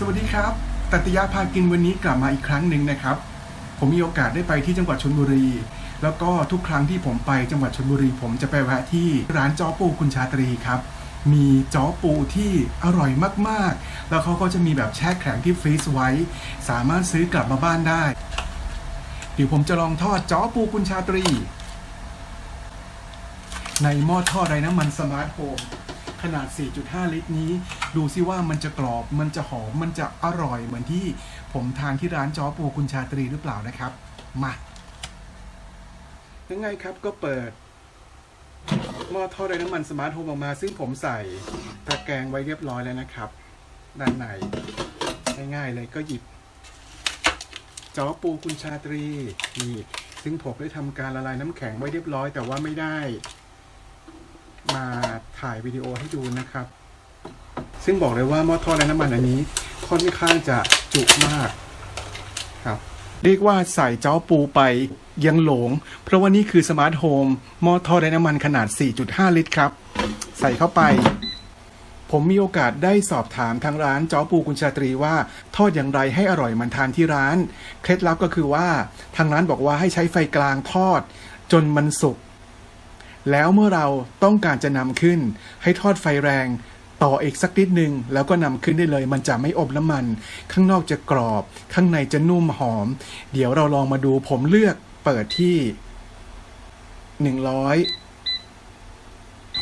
สวัสดีครับ ตัตยาพากินวันนี้กลับมาอีกครั้งหนึ่งนะครับ ผมมีโอกาสได้ไปที่จังหวัดชลบุรี แล้วก็ทุกครั้งที่ผมไปจังหวัดชลบุรี ผมจะไปแวะที่ร้านจ้อปูคุณชาตรีครับ มีจ้อปูที่อร่อยมากๆ แล้วเขาก็จะมีแบบแช่แข็งที่ฟรีซไว้ สามารถซื้อกลับมาบ้านได้ เดี๋ยวผมจะลองทอดจ้อปูคุณชาตรี ในหม้อทอดไร้น้ำมันสมาร์ทโฮม ขนาด 4.5 ลิตรนี้ ดูซิว่ามันจะกรอบ มันจะหอม มันจะอร่อยเหมือนที่ผมทานที่ร้านจ้อปูคุณชาตรีหรือเปล่านะครับ มายังไงครับก็เปิดหม้อทอดไร้น้ำมันสมาร์ทโฮมออกมา ซึ่งผมใส่ตะแกรงไว้เรียบร้อยแล้วนะครับ ด้านในง่ายๆเลยก็หยิบจ้อปูคุณชาตรีนี่ซึ่งผมได้ทำการละลายน้ำแข็งไว้เรียบร้อยแต่ว่าไม่ได้ มาถ่ายวิดีโอให้ดูนะครับ ซึ่งบอกเลยว่าหม้อทอดไร้น้ำมันอันนี้ค่อนข้างจะจุมากครับเรียกว่าใส่เจ้าปูไปยังหลง เพราะว่านี่คือสมาร์ทโฮมหม้อทอดไร้น้ำมันขนาด 4.5 ลิตรครับ ใส่เข้าไป ผมมีโอกาสได้สอบถามทางร้านจ้อปูกุญชาตรีว่าทอดอย่างไรให้อร่อยมันทานที่ร้าน เคล็ดลับก็คือว่าทางร้านบอกว่าให้ใช้ไฟกลางทอด จนมันสุก แล้วเมื่อเราต้องการจะนำขึ้น ให้ทอดไฟแรง ต่ออีกสักนิดหนึ่งแล้วก็นำขึ้นได้เลย มันจะไม่อบน้ำมัน ข้างนอกจะกรอบ ข้างในจะนุ่มหอม เดี๋ยวเราลองมาดูผมเลือกเปิดที่หนึ่งร้อย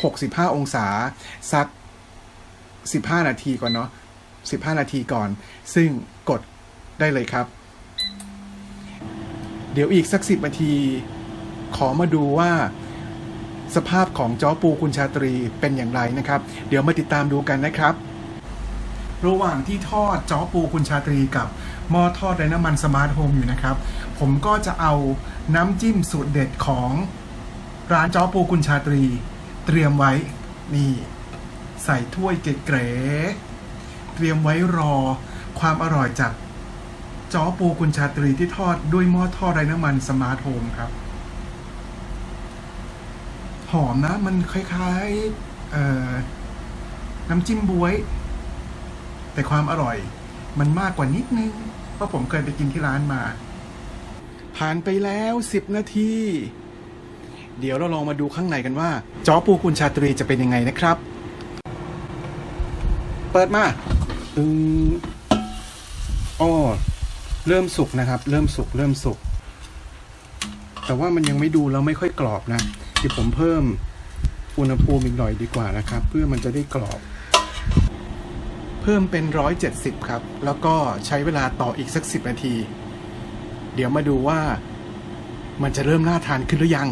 หกสิบห้าองศา สักสิบห้านาทีก่อนเนาะสิบห้านาทีก่อน ซึ่งกดได้เลยครับ เดี๋ยวอีกสักสิบนาที ขอมาดูว่า สภาพของจ้อปูคุณชาตรีเป็นอย่างไรนะครับ เดี๋ยวมาติดตามดูกันนะครับ ระหว่างที่ทอดจ้อปูคุณชาตรีกับหม้อทอดไร้น้ำมันสมาร์ทโฮมอยู่นะครับ ผมก็จะเอาน้ำจิ้มสูตรเด็ดของร้านจ้อปูคุณชาตรี เตรียมไว้นี่ ใส่ถ้วยเก๋ๆเตรียมไว้รอความอร่อยจากจ้อปูคุณชาตรีที่ทอดด้วยหม้อทอดไร้น้ำมันสมาร์ทโฮมครับ อมนะ มันคล้ายๆเอ่อน้ำจิ้มบวย แต่ความอร่อย มันมากกว่านิดนึง เพราะผมเคยไปกินที่ร้านมา ผ่านไปแล้วสิบนาที เดี๋ยวเราลองมาดูข้างในกันว่าจอปูคุณชาตรีจะเป็นยังไงนะครับ เปิดมาอืมอ้อเริ่มสุกนะครับ เริ่มสุกเริ่มสุกแต่ว่ามันยังไม่ดูแล้วไม่ค่อยกรอบนะ ดี๋ยวผมเพิ่มอุณหภูมิอีกหน่อยดีกว่านะครับ เพื่อมันจะได้กรอบ เพิ่มเป็นร้อยเจ็ดสิบครับ แล้วก็ใช้เวลาต่ออีกสักสิบนาที เดี๋ยวมาดูว่ามันจะเริ่มน่าทานขึ้นหรือยัง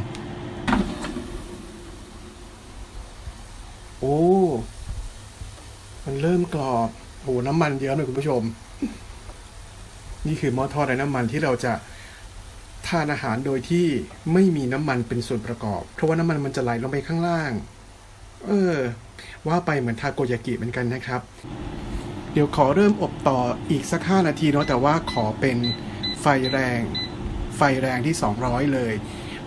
โอ้ มันเริ่มกรอบโอ้น้ำมันเยอะเลยคุณผู้ชม นี่คือหม้อทอดไร้น้ำมันที่เราจะ ทานอาหารโดยที่ไม่มีน้ำมันเป็นส่วนประกอบ เพราะว่าน้ำมันมันจะไหลลงไปข้างล่าง เออ ว่าไปเหมือนทาโกยากิเหมือนกันนะครับ เดี๋ยวขอเริ่มอบต่ออีกสักห้านาทีเนาะแต่ว่าขอเป็นไฟแรง ไฟแรงที่ 200 เลย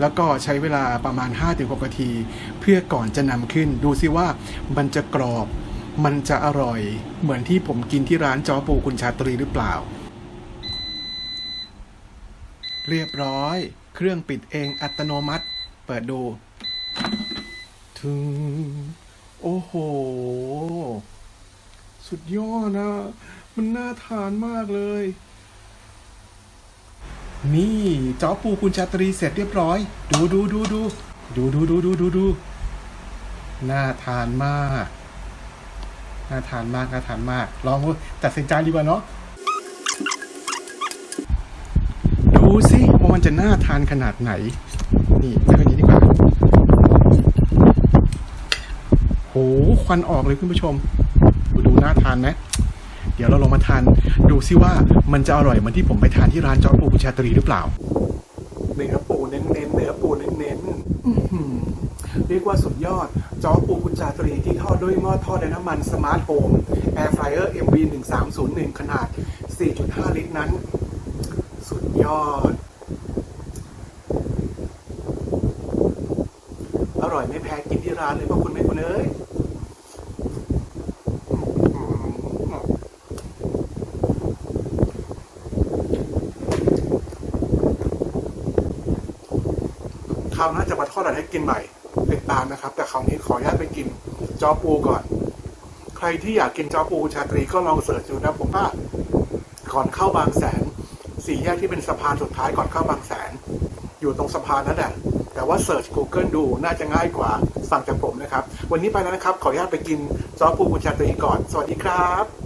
แล้วก็ใช้เวลาประมาณ 5-6นาที เพื่อก่อนจะนำขึ้น ดูซิว่ามันจะกรอบ มันจะอร่อย เหมือนที่ผมกินที่ร้านจอปูคุณชาตรีหรือเปล่า เรียบร้อย เครื่องปิดเองอัตโนมัติ เปิดดูถึงโอ้โห สุดยอดนะ มันน่าทานมากเลย นี่จ้อปูคุณชาตรีเสร็จเรียบร้อย ดูดูดูดูดูดูดูดูดูดูน่าทานมาก น่าทานมาก น่าทานมาก ลองดูตัดสินใจดีกว่าเนาะ ดู สิว่ามันจะน่าทานขนาดไหน นี่เรื่องนี้ดีกว่าโหควันออกเลยคุณผู้ชม ดูดูน่าทานไหมเดี๋ยวเราลงมาทาน ดูซิว่ามันจะอร่อยเหมือนที่ผมไปทานที่ร้านจอร์ปูกุชาตรีหรือเปล่า เนื้อปูเน้นเน้นๆเนื้อปูเน้นเน้นๆเรียกว่าสุดยอดจอปูกุชาตรีที่ทอดด้วยหม้อทอดไร้น้ำมันสมาร์ทโฮม Air Fryer MV 1 3 0 1ขนาด 4.5 ลิตรนั้น อด อร่อยไม่แพ้กินที่ร้านเลยพวกคุณไม่คุณเอ้ยคราวหน้าจะมาทอดอะไรให้กินใหม่ติดตามนะครับ แต่คราวนี้ขออนุญาตไปกินจอปูก่อน ใครที่อยากกินจอปูชาตรีก็ลองเสิร์ชดูนะผมว่าก่อนเข้าบางแสน สี่แยกที่เป็นสะพานสุดท้ายก่อนเข้าบางแสน อยู่ตรงสะพานนั่นแหละแต่ว่าเสิร์ช Google ดูน่าจะง่ายกว่าสั่งจากผมนะครับ วันนี้ไปแล้วนะครับ ขออนุญาตไปกินซอปูกุญชาตรีก่อน สวัสดีครับ